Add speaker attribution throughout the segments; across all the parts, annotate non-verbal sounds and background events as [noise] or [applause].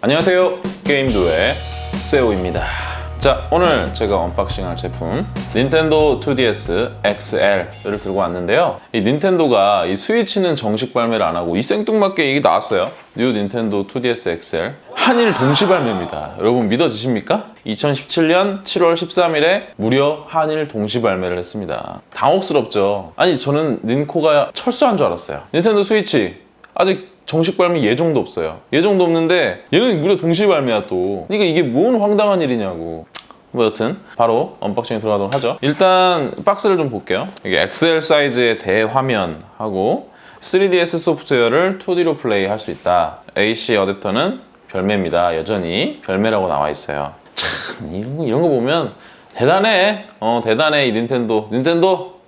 Speaker 1: 안녕하세요. 게임도의 세오입니다. 자, 오늘 제가 언박싱할 제품 닌텐도 2DS XL을 들고 왔는데요. 이 닌텐도가 이 스위치는 정식 발매를 안 하고 이 생뚱맞게 이게 나왔어요. 뉴 닌텐도 2DS XL 한일 동시 발매입니다. 여러분 믿어지십니까? 2017년 7월 13일에 무려 한일 동시 발매를 했습니다. 당혹스럽죠. 아니 저는 닌코가 철수한 줄 알았어요. 닌텐도 스위치 아직 정식 발매 예정도 없어요. 예정도 없는데 얘는 무려 동시 발매야 또. 그러니까 이게 뭔 황당한 일이냐고. 뭐 여튼 바로 언박싱에 들어가도록 하죠. 일단 박스를 좀 볼게요. 이게 XL 사이즈의 대화면하고 3DS 소프트웨어를 2D로 플레이할 수 있다. AC 어댑터는 별매입니다. 여전히 별매라고 나와 있어요. 참 이런 거, 이런 거 보면 대단해. 어 대단해 이 닌텐도. 닌텐도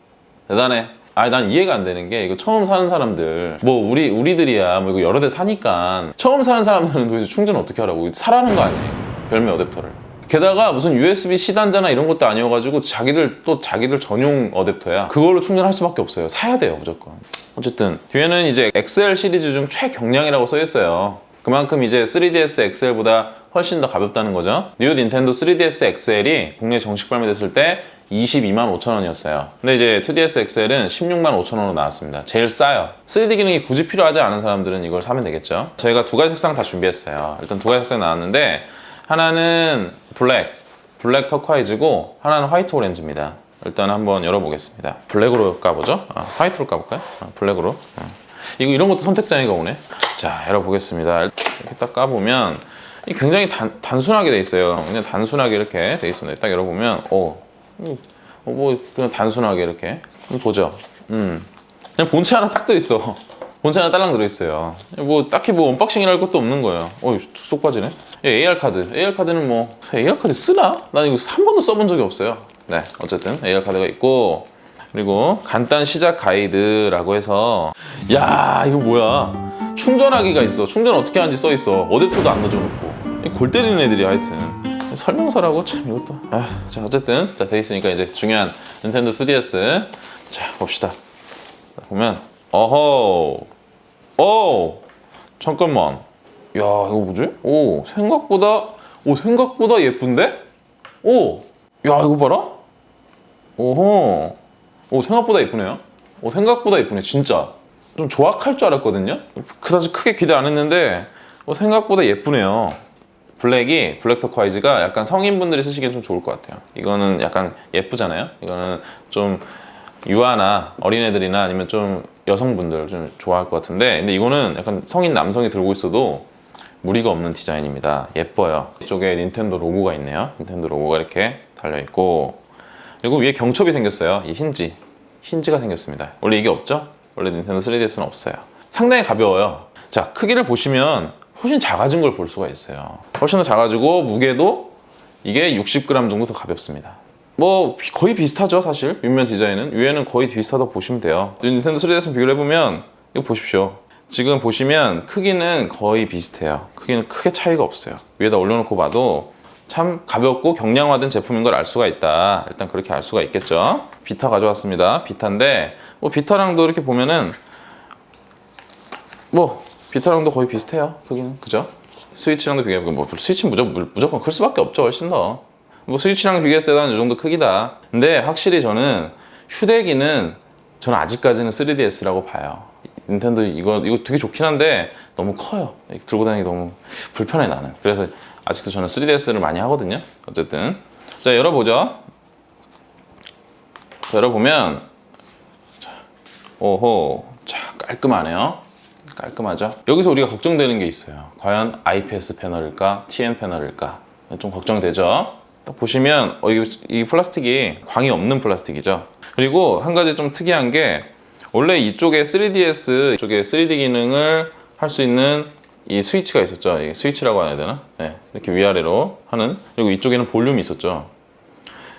Speaker 1: 대단해. 아니 난 이해가 안 되는 게 이거 처음 사는 사람들. 뭐 우리 우리들이야. 뭐 이거 여러 대 사니까 처음 사는 사람들은 도대체 충전 어떻게 하라고? 사라는 거 아니에요 별매 어댑터를. 게다가 무슨 USB C 단자나 이런 것도 아니어가지고 자기들 또 자기들 전용 어댑터야. 그걸로 충전할 수밖에 없어요. 사야 돼요 무조건. 어쨌든 뒤에는 이제 XL 시리즈 중 최경량이라고 써 있어요 그만큼 이제 3DS XL보다 훨씬 더 가볍다는 거죠. 뉴 닌텐도 3DS XL이 국내 정식 발매됐을 때 22만 5천 원이었어요. 근데 이제 2DS XL은 16만 5천 원으로 나왔습니다. 제일 싸요. 3D 기능이 굳이 필요하지 않은 사람들은 이걸 사면 되겠죠. 저희가 두 가지 색상 다 준비했어요. 일단 두 가지 색상 나왔는데 하나는 블랙, 블랙 터콰이즈고 하나는 화이트 오렌지입니다. 일단 한번 열어보겠습니다. 블랙으로 까보죠. 아, 화이트로 까볼까요? 아, 블랙으로. 아. 이거 이런 것도 선택 장애가 오네. 자, 열어보겠습니다. 이렇게 딱 까보면 이 굉장히 단, 단순하게 돼 있어요. 그냥 단순하게 이렇게 돼 있습니다. 딱 열어보면, 오, 음, 어, 뭐 그냥 단순하게 이렇게 보죠. 음, 그냥 본체 하나 딱 들어 있어. [laughs] 본체 하나 딸랑 들어 있어요. 뭐 딱히 뭐 언박싱이랄 것도 없는 거예요. 어, 쏙 빠지네. 예, AR 카드. AR 카드는 뭐 AR 카드 쓰나? 난 이거 한 번도 써본 적이 없어요. 네, 어쨌든 AR 카드가 있고 그리고 간단 시작 가이드라고 해서 야 이거 뭐야 충전하기가 있어. 충전 어떻게 하는지 써 있어. 어댑터도 안 넣어줘놓고 골 때리는 애들이 하여튼. 설명서라고? 참 이것도. 아, 자 어쨌든. 자돼 있으니까 이제 중요한 닌텐도 2DS 자 봅시다. 자, 보면 어허. 오 잠깐만. 야 이거 뭐지? 오 생각보다 오 생각보다 예쁜데? 오 야 이거 봐라. 오호 오 생각보다 예쁘네요. 오 생각보다 예쁘네 진짜. 좀 조악할 줄 알았거든요. 그다지 크게 기대 안 했는데 오, 생각보다 예쁘네요. 블랙이 블랙 터콰이즈가 약간 성인분들이 쓰시기엔 좀 좋을 것 같아요. 이거는 약간 예쁘잖아요. 이거는 좀 유아나 어린애들이나 아니면 좀 여성분들 좀 좋아할 것 같은데 근데 이거는 약간 성인 남성이 들고 있어도 무리가 없는 디자인입니다. 예뻐요. 이쪽에 닌텐도 로고가 있네요. 닌텐도 로고가 이렇게 달려 있고 그리고 위에 경첩이 생겼어요. 이 힌지. 힌지가 생겼습니다. 원래 이게 없죠? 원래 닌텐도 3DS는 없어요. 상당히 가벼워요. 자, 크기를 보시면 훨씬 작아진 걸 볼 수가 있어요. 훨씬 더 작아지고 무게도 이게 60g 정도 더 가볍습니다. 뭐 비- 거의 비슷하죠, 사실. 윗면 디자인은. 위에는 거의 비슷하다고 보시면 돼요. 닌텐도 3DS 비교를 해보면 이거 보십시오. 지금 보시면 크기는 거의 비슷해요. 크기는 크게 차이가 없어요. 위에다 올려놓고 봐도 참 가볍고 경량화된 제품인 걸 알 수가 있다. 일단 그렇게 알 수가 있겠죠. 비타 가져왔습니다. 비타인데 뭐 비타랑도 이렇게 보면은 뭐 비타랑도 거의 비슷해요. 크기는 그죠? 스위치랑도 비교해보면 뭐 스위치는 무조건, 무조건 클 수밖에 없죠. 훨씬 더. 뭐 스위치랑 비교했을 한이 정도 크기다. 근데 확실히 저는 휴대기는 저는 아직까지는 3DS라고 봐요. 닌텐도 이거 이거 되게 좋긴 한데 너무 커요. 들고 다니기 너무 불편해 나는. 그래서 아직도 저는 3DS를 많이 하거든요. 어쨌든 자 열어보죠. 자, 열어보면 자, 오호 자 깔끔하네요. 깔끔하죠. 여기서 우리가 걱정되는 게 있어요. 과연 IPS 패널일까, TN 패널일까 좀 걱정되죠. 딱 보시면 어, 이, 이 플라스틱이 광이 없는 플라스틱이죠. 그리고 한 가지 좀 특이한 게 원래 이쪽에 3DS 이쪽에 3D 기능을 할 수 있는 이 스위치가 있었죠. 이 스위치라고 해야 되나? 네, 이렇게 위아래로 하는 그리고 이쪽에는 볼륨이 있었죠.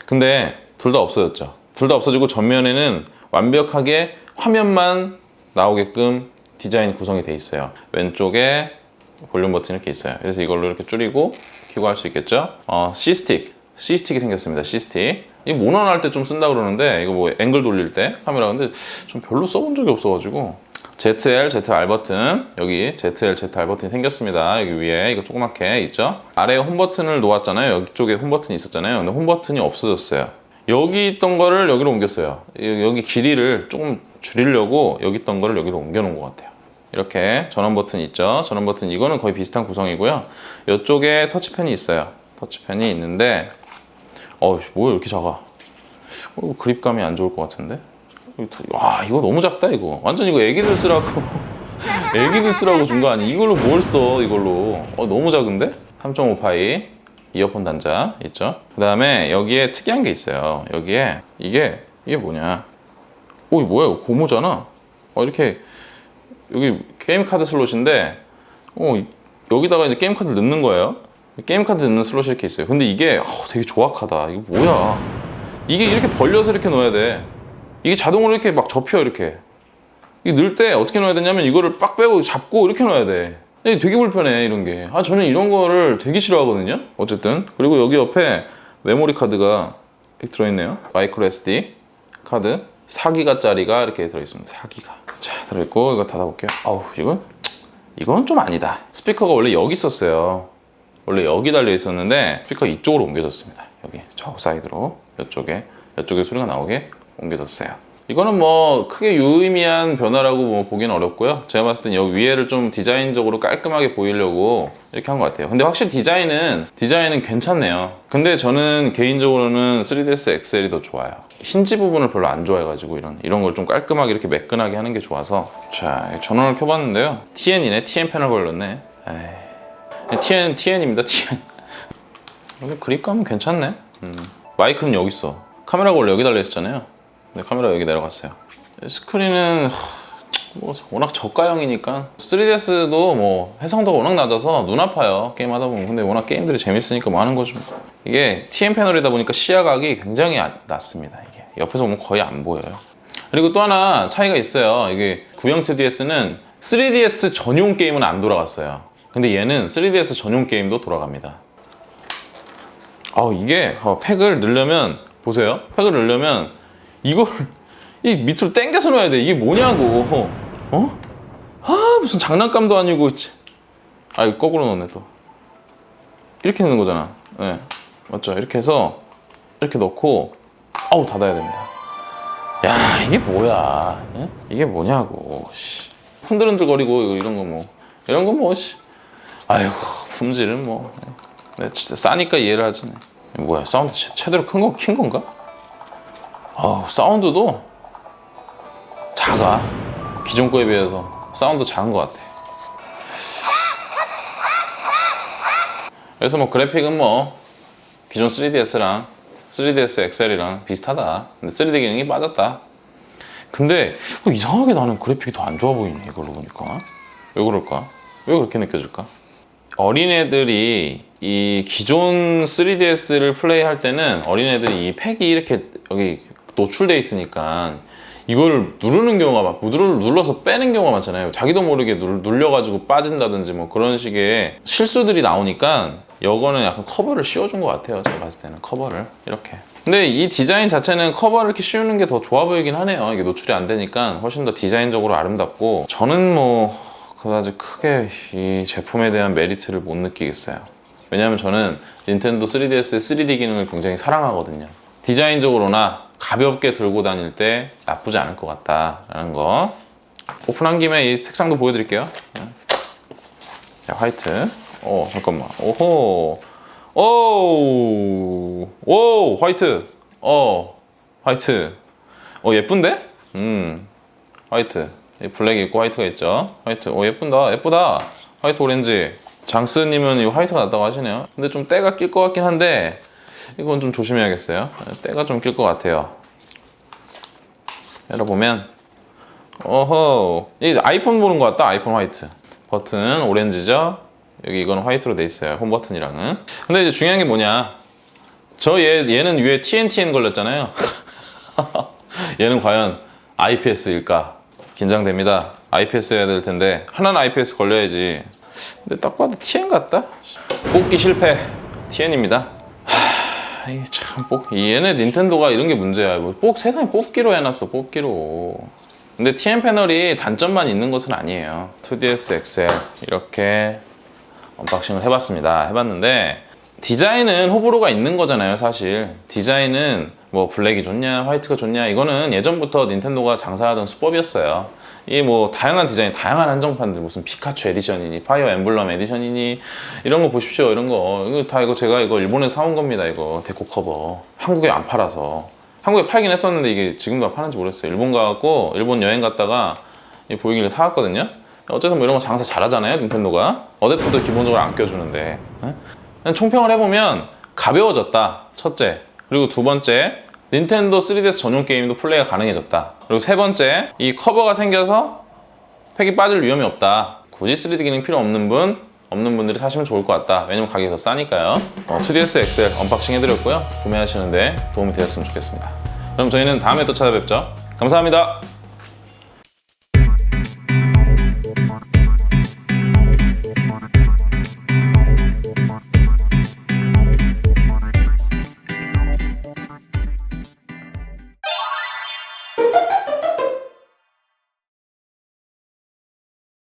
Speaker 1: 근데 둘 다 없어졌죠. 둘 다 없어지고 전면에는 완벽하게 화면만 나오게끔 디자인 구성이 돼 있어요. 왼쪽에 볼륨 버튼 이렇게 있어요. 그래서 이걸로 이렇게 줄이고 키고 할 수 있겠죠. 어, C 스틱, C 스틱이 생겼습니다. C 스틱. 이 모넌 할때 좀 쓴다 그러는데 이거 뭐 앵글 돌릴 때 카메라 근데 좀 별로 써본 적이 없어가지고 ZL, ZR 버튼 여기 ZL, ZR 버튼이 생겼습니다. 여기 위에 이거 조그맣게 있죠? 아래에 홈 버튼을 놓았잖아요. 여기 홈 버튼이 있었잖아요. 근데 홈 버튼이 없어졌어요. 여기 있던 거를 여기로 옮겼어요. 이- 여기 길이를 조금 줄이려고 여기 있던 거를 여기로 옮겨놓은 것 같아요. 이렇게 전원 버튼 있죠? 전원 버튼 이거는 거의 비슷한 구성이고요. 이쪽에 터치펜이 있어요. 터치펜이 있는데 어우 뭐 이렇게 작아? 어, 그립감이 안 좋을 것 같은데? 와 이거 너무 작다 이거 완전 이거 애기들 쓰라고 [laughs] 애기들 쓰라고 준 거 아니 이걸로 뭘 써 이걸로 어 너무 작은데 3.5 파이 이어폰 단자 있죠? 그 다음에 여기에 특이한 게 있어요. 여기에 이게 이게 뭐냐? 오 이거 뭐야? 이거 고무잖아. 어 이렇게 여기 게임 카드 슬롯인데 어 여기다가 이제 게임 카드 넣는 거예요. 게임 카드 넣는 슬롯이 이렇게 있어요. 근데 이게 어, 되게 조악하다. 이거 뭐야? 이게 이렇게 벌려서 이렇게 넣어야 돼. 이게 자동으로 이렇게 막 접혀 이렇게. 이게 넣을 때 어떻게 넣어야 되냐면 이거를 빡 빼고 잡고 이렇게 넣어야 돼 되게 불편해 이런 게 아 저는 이런 거를 되게 싫어하거든요. 어쨌든. 그리고 여기 옆에 메모리 카드가 들어있네요. 마이크로 SD 카드. 4기가짜리가 이렇게 들어있습니다. 4기가. 자 들어있고 이거 닫아볼게요. 아우 이건 이건 좀 아니다. 스피커가 원래 여기 있었어요. 원래 여기 달려 있었는데 스피커 이쪽으로 옮겨졌습니다. 여기 좌우 사이드로 이쪽에 이쪽에 소리가 나오게 옮겨졌어요. 이거는 뭐 크게 유의미한 변화라고 뭐 보기는 어렵고요. 제가 봤을 땐 여기 위에를 좀 디자인적으로 깔끔하게 보이려고 이렇게 한 것 같아요. 근데 확실히 디자인은 디자인은 괜찮네요. 근데 저는 개인적으로는 3ds XL이 더 좋아요. 힌지 부분을 별로 안 좋아해가지고 이런 이런 걸 좀 깔끔하게 이렇게 매끈하게 하는 게 좋아서 자 전원을 켜봤는데요. TN이네 TN 패널 걸렸네. 에이. TN TN입니다 TN. 근데 [laughs] 그립감은 괜찮네. 음. 마이크는 여기 있어. 카메라가 원래 여기 달려 있었잖아요. 근데 카메라 여기 내려갔어요. 스크린은 하, 뭐 워낙 저가형이니까. 3DS도 뭐 해상도가 워낙 낮아서 눈 아파요 게임 하다 보면. 근데 워낙 게임들이 재밌으니까 뭐 하는 거죠. 이게 TN 패널이다 보니까 시야각이 굉장히 아- 낮습니다 이게. 옆에서 보면 거의 안 보여요. 그리고 또 하나 차이가 있어요. 이게 구형 2DS는 3DS 전용 게임은 안 돌아갔어요. 근데 얘는 3DS 전용 게임도 돌아갑니다. 아 이게 어, 팩을 넣으려면 보세요. 팩을 넣으려면 이걸 이 밑으로 당겨서 넣어야 돼. 이게 뭐냐고. 어? 아 무슨 장난감도 아니고. 치. 아 이거 거꾸로 넣네 또. 이렇게 넣는 거잖아. 네. 맞죠? 이렇게 해서 이렇게 넣고 아우 닫아야 됩니다. 야 이게 뭐야? 예? 이게 뭐냐고. 씨. 흔들흔들거리고 이런 거 뭐. 이런 거뭐 아이고 품질은 뭐. 네, 진짜 싸니까 이해를 하지. 뭐야? 사운드 제, 제대로 큰 거 킨 건가? 아우 사운드도 작아. 기존 거에 비해서 사운드 작은 것 같아. 그래서 뭐 그래픽은 뭐 기존 3DS랑 3DS XL이랑 비슷하다. 근데 3D 기능이 빠졌다. 근데 어, 이상하게 나는 그래픽이 더 안 좋아 보이네 이걸로 보니까. 왜 그럴까? 왜 그렇게 느껴질까? 어린애들이 이 기존 3DS를 플레이할 때는 어린애들이 이 팩이 이렇게 여기 노출돼 있으니까 이걸 누르는 경우가 막 누르, 눌러서 빼는 경우가 많잖아요. 자기도 모르게 눌, 눌려가지고 빠진다든지 뭐 그런 식의 실수들이 나오니까 이거는 약간 커버를 씌워준 것 같아요. 제가 봤을 때는 커버를 이렇게. 근데 이 디자인 자체는 커버를 이렇게 씌우는 게 더 좋아 보이긴 하네요. 이게 노출이 안 되니까 훨씬 더 디자인적으로 아름답고 저는 뭐 그다지 크게 이 제품에 대한 메리트를 못 느끼겠어요. 왜냐하면 저는 닌텐도 3DS의 3D 기능을 굉장히 사랑하거든요. 디자인적으로나 가볍게 들고 다닐 때 나쁘지 않을 것 같다라는 거. 오픈한 김에 이 색상도 보여드릴게요. 자, 화이트. 오, 잠깐만. 오호. 오, 오, 화이트. 어, 화이트. 어, 예쁜데? 음, 화이트. 이 블랙이 있고 화이트가 있죠. 화이트. 오, 예쁜다. 예쁘다. 화이트 오렌지. 장스님은 이 화이트가 낫다고 하시네요. 근데 좀 때가 낄 것 같긴 한데, 이건 좀 조심해야겠어요. 때가 좀 낄 것 같아요. 열어보면, 어허. 이 아이폰 보는 것 같다. 아이폰 화이트. 버튼 오렌지죠. 여기 이건 화이트로 돼 있어요. 홈 버튼이랑은. 근데 이제 중요한 게 뭐냐. 저 얘, 얘는 위에 TNTN 걸렸잖아요. [laughs] 얘는 과연 IPS일까? 긴장됩니다. IPS 해야 될 텐데 하나는 IPS 걸려야지. 근데 딱 봐도 TN 같다. 뽑기 실패. TN입니다. 하, 이게 참 뽑. 얘네 닌텐도가 이런 게 문제야. 뭐 뽑 세상에 뽑기로 해놨어. 뽑기로. 근데 TN 패널이 단점만 있는 것은 아니에요. 2DS XL 이렇게 언박싱을 해봤습니다. 해봤는데 디자인은 호불호가 있는 거잖아요, 사실. 디자인은 뭐 블랙이 좋냐, 화이트가 좋냐, 이거는 예전부터 닌텐도가 장사하던 수법이었어요. 이 뭐 다양한 디자인, 다양한 한정판들 무슨 피카츄 에디션이니, 파이어 엠블럼 에디션이니 이런 거 보십시오, 이런 거. 이거 다 이거 제가 이거 일본에서 사온 겁니다, 이거 데코 커버. 한국에 안 팔아서. 한국에 팔긴 했었는데 이게 지금도 파는지 모르겠어요. 일본 가갖고 일본 여행 갔다가 이 보이길래 사왔거든요. 어쨌든 뭐 이런 거 장사 잘하잖아요, 닌텐도가. 어댑터도 기본적으로 안 껴주는데. 총평을 해보면 가벼워졌다. 첫째. 그리고 두 번째. 닌텐도 3DS 전용 게임도 플레이가 가능해졌다. 그리고 세 번째. 이 커버가 생겨서 팩이 빠질 위험이 없다. 굳이 3D 기능 필요 없는 분, 없는 분들이 사시면 좋을 것 같다. 왜냐면 가격이 더 싸니까요. 어, 2DS XL 언박싱 해드렸고요. 구매하시는데 도움이 되었으면 좋겠습니다. 그럼 저희는 다음에 또 찾아뵙죠. 감사합니다.